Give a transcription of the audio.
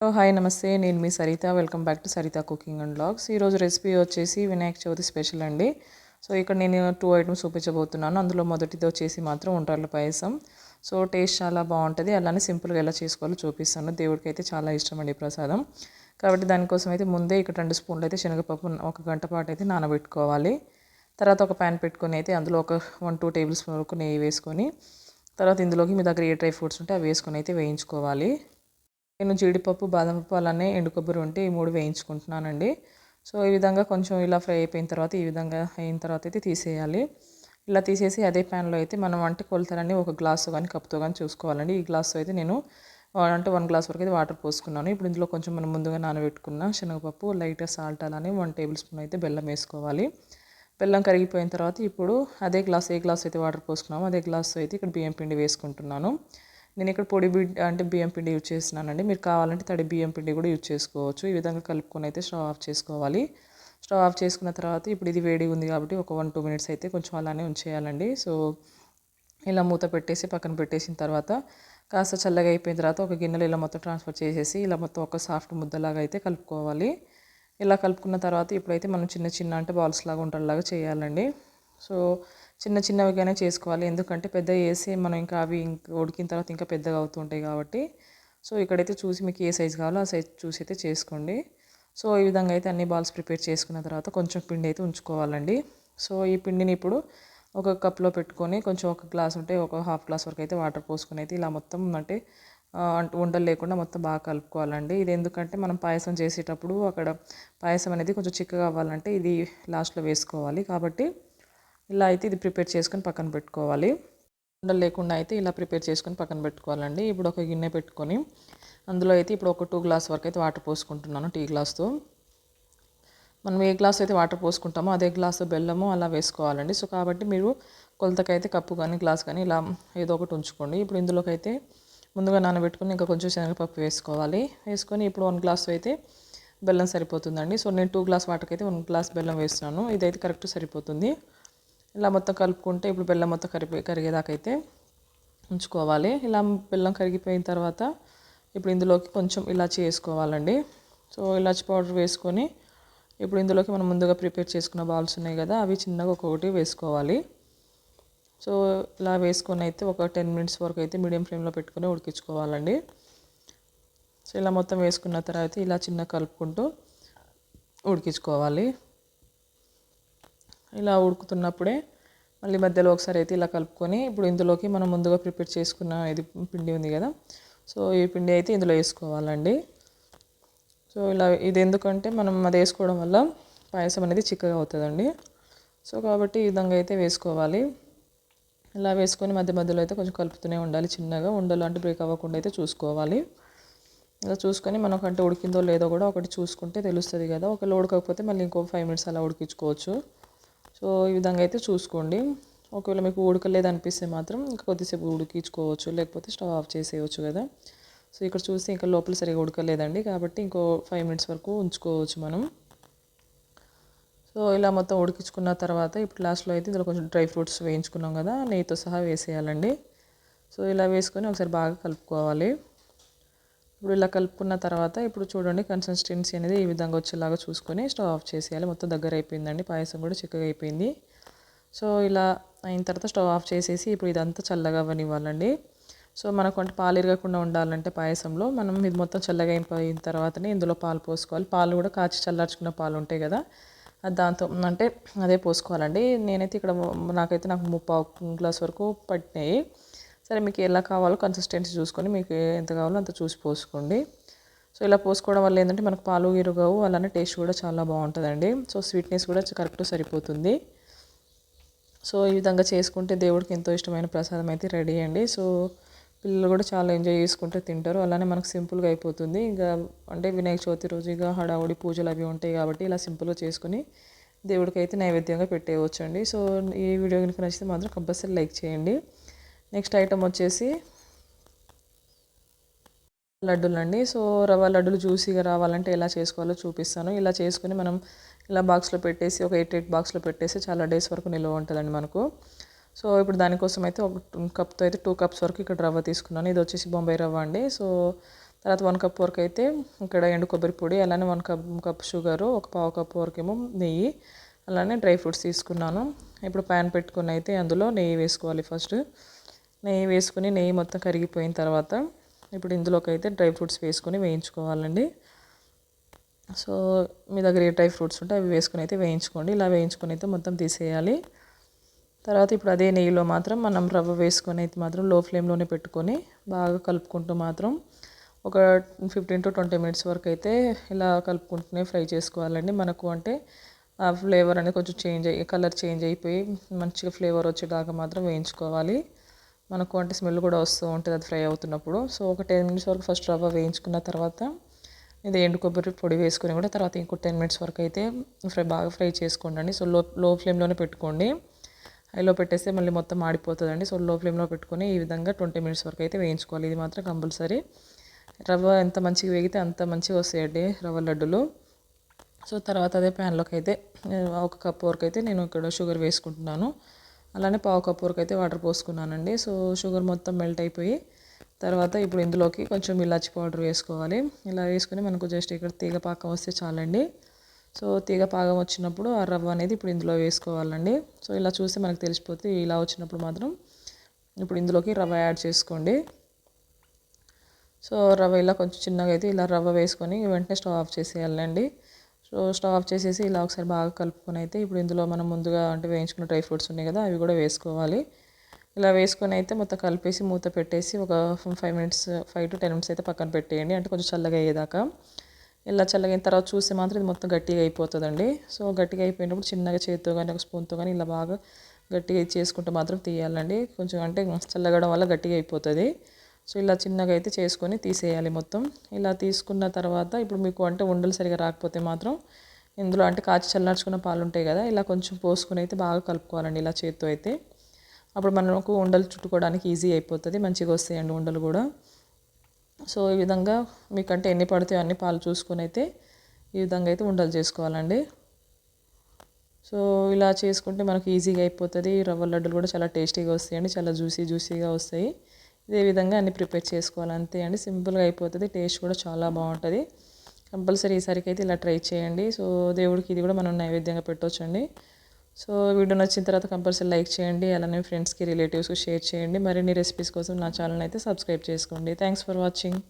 Hello hi నమస్తే. నేను మీ Saritha. Welcome back to Saritha cooking and blogs. ఈరోజు recipe వచ్చేసి వినాయక చవితి స్పెషల్ అండి. సో ఇక్కడ నేను టూ ఐటమ్స్ చూపించబోతున్నాను. అందులో మొదటిది వచ్చేసి మాత్రం ఉండ్రాళ్ళ పాయసం. సో టేస్ట్ చాలా బాగుంటుంది. అలానే సింపుల్గా ఎలా చేసుకోవాలో చూపిస్తాను. దేవుడికి అయితే చాలా ఇష్టం అండి ప్రసాదం. కాబట్టి దానికోసం అయితే ముందే ఇక్కడ రెండు స్పూన్లు అయితే శనగపప్పు ఒక గంట పాటు అయితే నానబెట్టుకోవాలి. తర్వాత ఒక ప్యాన్ పెట్టుకొని అయితే అందులో ఒక వన్ టూ టేబుల్ స్పూన్ వరకు నెయ్యి వేసుకొని తర్వాత ఇందులోకి మీ దగ్గర ఏ డ్రై ఫ్రూట్స్ ఉంటే అవి వేసుకొని అయితే వేయించుకోవాలి. నేను జీడిపప్పు బాదం పప్పు అలానే ఎండు కొబ్బరి ఉంటే ఈ మూడు వేయించుకుంటున్నానండి. సో ఈ విధంగా కొంచెం ఇలా ఫ్రై అయిపోయిన తర్వాత ఈ విధంగా అయిన తర్వాత అయితే తీసేయాలి. ఇలా తీసేసి అదే ప్యాన్లో అయితే మనం అంటే కొలతలని ఒక గ్లాసు కానీ కప్తో కానీ చూసుకోవాలండి. ఈ గ్లాస్ అయితే నేను అంటే వన్ గ్లాస్ వరకు అయితే వాటర్ పోసుకున్నాను. ఇప్పుడు ఇందులో కొంచెం మనం ముందుగా నానబెట్టుకున్న శనగపప్పు లైట్గా సాల్ట్ అలానే వన్ టేబుల్ స్పూన్ అయితే బెల్లం వేసుకోవాలి. బెల్లం కరిగిపోయిన తర్వాత ఇప్పుడు అదే గ్లాస్ ఏ గ్లాస్ అయితే వాటర్ పోసుకున్నామో అదే గ్లాస్ అయితే ఇక్కడ బియ్యం పిండి వేసుకుంటున్నాను. నేను ఇక్కడ పొడి బిడ్డ అంటే బియ్యం పిండి యూజ్ చేస్తున్నానండి. మీరు కావాలంటే తడి బియ్యం పిండి కూడా యూజ్ చేసుకోవచ్చు. ఈ విధంగా కలుపుకొని అయితే స్టవ్ ఆఫ్ చేసుకోవాలి. స్టవ్ ఆఫ్ చేసుకున్న తర్వాత ఇప్పుడు ఇది వేడి ఉంది కాబట్టి ఒక వన్ టూ మినిట్స్ అయితే కొంచెం అలానే ఉంచేయాలండి. సో ఇలా మూత పెట్టేసి పక్కన పెట్టేసిన తర్వాత కాస్త చల్లగా అయిపోయిన తర్వాత ఒక గిన్నెలో ఇలా మొత్తం ట్రాన్స్ఫర్ చేసేసి ఇలా మొత్తం ఒక సాఫ్ట్ ముద్దలాగా అయితే కలుపుకోవాలి. ఇలా కలుపుకున్న తర్వాత ఇప్పుడైతే మనం చిన్న చిన్న అంటే బాల్స్ లాగా ఉండేలాగా చేయాలండి. సో చిన్న చిన్నవిగానే చేసుకోవాలి. ఎందుకంటే పెద్ద వేసి మనం ఇంకా అవి ఇంకా ఉడికిన తర్వాత ఇంకా పెద్దగా అవుతుంటాయి కాబట్టి. సో ఇక్కడైతే చూసి మీకు ఏ సైజ్ కావాలో ఆ సైజ్ చూసి అయితే చేసుకోండి. సో ఈ విధంగా అయితే అన్ని బాల్స్ ప్రిపేర్ చేసుకున్న తర్వాత కొంచెం పిండి అయితే ఉంచుకోవాలండి. సో ఈ పిండిని ఇప్పుడు ఒక కప్లో పెట్టుకొని కొంచెం ఒక గ్లాస్ ఉంటే ఒక హాఫ్ గ్లాస్ వరకు అయితే వాటర్ పోసుకొని అయితే ఇలా మొత్తం అంటే ఉండలు లేకుండా మొత్తం బాగా కలుపుకోవాలండి. ఇది ఎందుకంటే మనం పాయసం చేసేటప్పుడు అక్కడ పాయసం అనేది కొంచెం చిక్కగా అవ్వాలంటే ఇది లాస్ట్లో వేసుకోవాలి. కాబట్టి ఇలా అయితే ఇది ప్రిపేర్ చేసుకొని పక్కన పెట్టుకోవాలి. ఉండలు లేకుండా అయితే ఇలా ప్రిపేర్ చేసుకొని పక్కన పెట్టుకోవాలండి. ఇప్పుడు ఒక గిన్నె పెట్టుకొని అందులో అయితే ఇప్పుడు ఒక టూ గ్లాస్ వరకు అయితే వాటర్ పోసుకుంటున్నాను టీ గ్లాస్తో. మనం ఏ గ్లాస్ అయితే వాటర్ పోసుకుంటామో అదే గ్లాసు బెల్లము అలా వేసుకోవాలండి. సో కాబట్టి మీరు కొలతకైతే కప్పు కానీ గ్లాస్ కానీ ఇలా ఏదో ఒకటి ఉంచుకోండి. ఇప్పుడు ఇందులోకి అయితే ముందుగా నానబెట్టుకుని ఇంకా కొంచెం శనగపప్పు వేసుకోవాలి. వేసుకొని ఇప్పుడు వన్ గ్లాస్ అయితే బెల్లం సరిపోతుందండి. సో నేను టూ గ్లాస్ వాటర్కి అయితే వన్ గ్లాస్ బెల్లం వేస్తున్నాను. ఇదైతే కరెక్ట్ సరిపోతుంది. ఇలా మొత్తం కలుపుకుంటే ఇప్పుడు బెల్లం మొత్తం కరిగి కరిగేదాకైతే ఉంచుకోవాలి. ఇలా బెల్లం కరిగిపోయిన తర్వాత ఇప్పుడు ఇందులోకి కొంచెం ఇలాచి వేసుకోవాలండి. సో ఇలాచి పౌడర్ వేసుకొని ఇప్పుడు ఇందులోకి మనం ముందుగా ప్రిపేర్ చేసుకున్న బాల్స్ ఉన్నాయి కదా అవి చిన్నగా ఒక్కొక్కటి వేసుకోవాలి. సో ఇలా వేసుకొని అయితే ఒక టెన్ మినిట్స్ వరకు అయితే మీడియం ఫ్లేమ్లో పెట్టుకొని ఉడికించుకోవాలండి. సో ఇలా మొత్తం వేసుకున్న తర్వాత ఇలా చిన్న కలుపుకుంటూ ఉడికించుకోవాలి. ఇలా ఉడుకుతున్నప్పుడే మళ్ళీ మధ్యలో ఒకసారి అయితే ఇలా కలుపుకొని ఇప్పుడు ఇందులోకి మనం ముందుగా ప్రిపేర్ చేసుకున్న ఇది పిండి ఉంది కదా. సో ఈ పిండి అయితే ఇందులో వేసుకోవాలండి. సో ఇలా ఇది ఎందుకంటే మనం అది వేసుకోవడం వల్ల పాయసం అనేది చిక్కగా అవుతుందండి. సో కాబట్టి ఈ విధంగా అయితే వేసుకోవాలి. ఇలా వేసుకొని మధ్య మధ్యలో అయితే కొంచెం కలుపుతూనే ఉండాలి. చిన్నగా ఉండలు అంటే బ్రేక్ అవ్వకుండా అయితే చూసుకోవాలి. ఇలా చూసుకొని మనకంటే ఉడికిందో లేదో కూడా ఒకటి చూసుకుంటే తెలుస్తుంది కదా. ఒకవేళ ఉడకకపోతే మళ్ళీ ఇంకో ఫైవ్ మినిట్స్ అలా ఉడికించుకోవచ్చు. సో ఈ విధంగా అయితే చూసుకోండి. ఒకవేళ మీకు ఉడకలేదు అనిపిస్తే మాత్రం ఇంకా కొద్దిసేపు ఉడికించుకోవచ్చు లేకపోతే స్టవ్ ఆఫ్ చేసేయచ్చు కదా. సో ఇక్కడ చూస్తే ఇంకా లోపల సరిగా ఉడకలేదండి కాబట్టి ఇంకో ఫైవ్ మినిట్స్ వరకు ఉంచుకోవచ్చు మనం. సో ఇలా మొత్తం ఉడికించుకున్న తర్వాత ఇప్పుడు లాస్ట్లో అయితే ఇందులో కొంచెం డ్రై ఫ్రూట్స్ వేయించుకున్నాం కదా నెయ్యితో సహా వేసేయాలండి. సో ఇలా వేసుకొని ఒకసారి బాగా కలుపుకోవాలి. ఇప్పుడు ఇలా కలుపుకున్న తర్వాత ఇప్పుడు చూడండి కన్సిస్టెన్సీ అనేది ఈ విధంగా వచ్చేలాగా చూసుకొని స్టవ్ ఆఫ్ చేసేయాలి. మొత్తం దగ్గర అయిపోయిందండి. పాయసం కూడా చిక్కగా అయిపోయింది. సో ఇలా అయిన తర్వాత స్టవ్ ఆఫ్ చేసేసి ఇప్పుడు ఇదంతా చల్లగా అవ్వనివ్వాలండి. సో మనకు అంటే పాలు ఇరగకుండా ఉండాలంటే పాయసంలో మనం ఇది మొత్తం చల్లగా అయిపోయిన తర్వాతనే ఇందులో పాలు పోసుకోవాలి. పాలు కూడా కాచి చల్లార్చుకున్న పాలు ఉంటాయి కదా. దాంతో అంటే అదే పోసుకోవాలండి. నేనైతే ఇక్కడ నాకైతే నాకు ముప్పావు గ్లాస్ వరకు పట్టినాయి. సరే మీకు ఎలా కావాలో కన్సిస్టెన్సీ చూసుకొని మీకు ఎంత కావాలో అంత చూసి పోసుకోండి. సో ఇలా పోసుకోవడం వల్ల ఏంటంటే మనకు పాలు ఇరుగవు అలానే టేస్ట్ కూడా చాలా బాగుంటుందండి. సో స్వీట్నెస్ కూడా కరెక్ట్ సరిపోతుంది. సో ఈ విధంగా చేసుకుంటే దేవుడికి ఎంతో ఇష్టమైన ప్రసాదం అయితే రెడీ అండి. సో పిల్లలు కూడా చాలా ఎంజాయ్ చేసుకుంటే తింటారు. అలానే మనకు సింపుల్గా అయిపోతుంది. ఇంకా అంటే వినాయక చవితి రోజు ఇక హడావుడి పూజలు అవి ఉంటాయి కాబట్టి ఇలా సింపుల్గా చేసుకుని దేవుడికి అయితే నైవేద్యంగా పెట్టేయవచ్చు అండి సో ఈ వీడియో కనుక నచ్చితే మాత్రం కంపల్సరీ లైక్ చేయండి. నెక్స్ట్ ఐటమ్ వచ్చేసి లడ్డూలు అండి సో రవ్వ లడ్డులు జ్యూసీగా రావాలంటే ఎలా చేసుకోవాలో చూపిస్తాను. ఇలా చేసుకుని మనం ఇలా బాక్స్లో పెట్టేసి ఒక ఎయిట్ ఎయిట్ బాక్స్లో పెట్టేసి చాలా డేస్ వరకు నిల్వ ఉంటుందండి మనకు. సో ఇప్పుడు దానికోసం అయితే ఒక కప్తో అయితే టూ కప్స్ వరకు ఇక్కడ రవ్వ తీసుకున్నాను. ఇది వచ్చేసి బొంబాయి రవ్వ అండి. సో తర్వాత వన్ కప్ వరకు అయితే ఇక్కడ ఎండు కొబ్బరి పొడి అలానే వన్ కప్ కప్ షుగరు ఒక పావు కప్ వరకు ఏమో నెయ్యి అలానే డ్రై ఫ్రూట్స్ తీసుకున్నాను. ఇప్పుడు ప్యాన్ పెట్టుకుని అయితే అందులో నెయ్యి వేసుకోవాలి ఫస్ట్. నెయ్యి వేసుకుని నెయ్యి మొత్తం కరిగిపోయిన తర్వాత ఇప్పుడు ఇందులోకి అయితే డ్రై ఫ్రూట్స్ వేసుకొని వేయించుకోవాలండి. సో మీ దగ్గర ఏ డ్రై ఫ్రూట్స్ ఉంటే అవి వేసుకొని అయితే వేయించుకోండి. ఇలా వేయించుకొని అయితే మొత్తం తీసేయాలి. తర్వాత ఇప్పుడు అదే నెయ్యిలో మాత్రం మనం రవ్వ వేసుకొని అయితే మాత్రం లో ఫ్లేమ్లోనే పెట్టుకొని బాగా కలుపుకుంటూ మాత్రం ఒక ఫిఫ్టీన్ టు ట్వంటీ మినిట్స్ వరకు అయితే ఇలా కలుపుకుంటూనే ఫ్రై చేసుకోవాలండి. మనకు అంటే ఆ ఫ్లేవర్ అనేది కొంచెం చేంజ్ అయ్యి కలర్ చేంజ్ అయిపోయి మంచిగా ఫ్లేవర్ వచ్చేదాకా మాత్రం వేయించుకోవాలి. మనకు అంటే స్మెల్ కూడా వస్తూ ఉంటుంది అది ఫ్రై అవుతున్నప్పుడు. సో ఒక టెన్ మినిట్స్ వరకు ఫస్ట్ రవ్వ వేయించుకున్న తర్వాత ఇది ఎండు కొబ్బరి పొడి వేసుకొని కూడా తర్వాత ఇంకో టెన్ మినిట్స్ వరకు అయితే ఫ్రై బాగా ఫ్రై చేసుకోండి సో లో లో ఫ్లేమ్లోనే పెట్టుకోండి. హైలో పెట్టేస్తే మళ్ళీ మొత్తం మాడిపోతుందండి. సో లో ఫ్లేమ్లో పెట్టుకొని ఈ విధంగా ట్వంటీ మినిట్స్ వరకు అయితే వేయించుకోవాలి. ఇది మాత్రం కంపల్సరీ. రవ్వ ఎంత మంచిగా వేగితే అంత మంచిగా వస్తాయండి రవ్వ లడ్డులు. సో తర్వాత అదే ప్యాన్లోకి అయితే ఒక కప్ వరకు అయితే నేను ఇక్కడ షుగర్ వేసుకుంటున్నాను. అలానే పావు కప్పు వరకు అయితే వాటర్ పోసుకున్నానండి. సో షుగర్ మొత్తం మెల్ట్ అయిపోయి తర్వాత ఇప్పుడు ఇందులోకి కొంచెం ఇలాచి పౌడర్ వేసుకోవాలి. ఇలా వేసుకుని మనకు జస్ట్ ఇక్కడ తీగ పాకం వస్తే చాలండి. సో తీగ పాకం వచ్చినప్పుడు ఆ రవ్వ అనేది ఇప్పుడు ఇందులో వేసుకోవాలండి. సో ఇలా చూస్తే మనకు తెలిసిపోతే ఇలా వచ్చినప్పుడు మాత్రం ఇప్పుడు ఇందులోకి రవ్వ యాడ్ చేసుకోండి. సో రవ్వ ఇలా కొంచెం చిన్నగా అయితే ఇలా రవ్వ వేసుకొని వెంటనే స్టవ్ ఆఫ్ చేసేయాలండి. సో స్టవ్ ఆఫ్ చేసేసి ఇలా ఒకసారి బాగా కలుపుకొని అయితే ఇప్పుడు ఇందులో మనం ముందుగా అంటే వేయించుకున్న డ్రై ఫ్రూట్స్ ఉన్నాయి కదా అవి కూడా వేసుకోవాలి. ఇలా వేసుకొని అయితే మొత్తం కలిపేసి మూత పెట్టేసి ఒక five minutes five to ten minutes అయితే పక్కన పెట్టేయండి. అంటే కొంచెం చల్లగా అయ్యేదాకా. ఇలా చల్లగా అయిన తర్వాత చూస్తే మాత్రం ఇది మొత్తం గట్టిగా అయిపోతుందండి. సో గట్టిగా అయిపోయినప్పుడు చిన్నగా చేతితో కానీ ఒక స్పూన్తో కానీ ఇలా బాగా గట్టిగా చేసుకుంటూ మాత్రం తీయాలండి. కొంచెం అంటే చల్లగడం వల్ల గట్టిగా అయిపోతుంది. సో ఇలా చిన్నగా అయితే చేసుకొని తీసేయాలి మొత్తం. ఇలా తీసుకున్న తర్వాత ఇప్పుడు మీకు అంటే ఉండలు సరిగా రాకపోతే మాత్రం ఇందులో అంటే కాచి చల్లార్చుకున్న పాలు ఉంటాయి కదా ఇలా కొంచెం పోసుకుని అయితే బాగా కలుపుకోవాలండి ఇలా చేత్తో అయితే. అప్పుడు మనకు ఉండలు చుట్టుకోవడానికి ఈజీ అయిపోతుంది మంచిగా వస్తాయండి ఉండలు కూడా. సో ఈ విధంగా మీకంటే ఎన్ని పడితే అన్ని పాలు చూసుకొని అయితే ఈ విధంగా అయితే ఉండలు చేసుకోవాలండి. సో ఇలా చేసుకుంటే మనకు ఈజీగా అయిపోతుంది రవ్వ లడ్డులు కూడా చాలా టేస్టీగా వస్తాయండి చాలా జ్యూసీ జ్యూసీగా వస్తాయి. ఇదే విధంగా అన్ని ప్రిపేర్ చేసుకోవాలి. అంతే అండి. సింపుల్గా అయిపోతుంది. టేస్ట్ కూడా చాలా బాగుంటుంది. కంపల్సరీ ఈసారికి అయితే ఇలా ట్రై చేయండి. సో దేవుడికి ఇది కూడా మనం నైవేద్యంగా పెట్టవచ్చండి సో వీడియో నచ్చిన తర్వాత కంపల్సరీ లైక్ చేయండి. అలానే ఫ్రెండ్స్కి రిలేటివ్స్కి షేర్ చేయండి. మరిన్ని రెసిపీస్ కోసం నా ఛానల్ అయితే సబ్స్క్రైబ్ చేసుకోండి. Thanks for watching.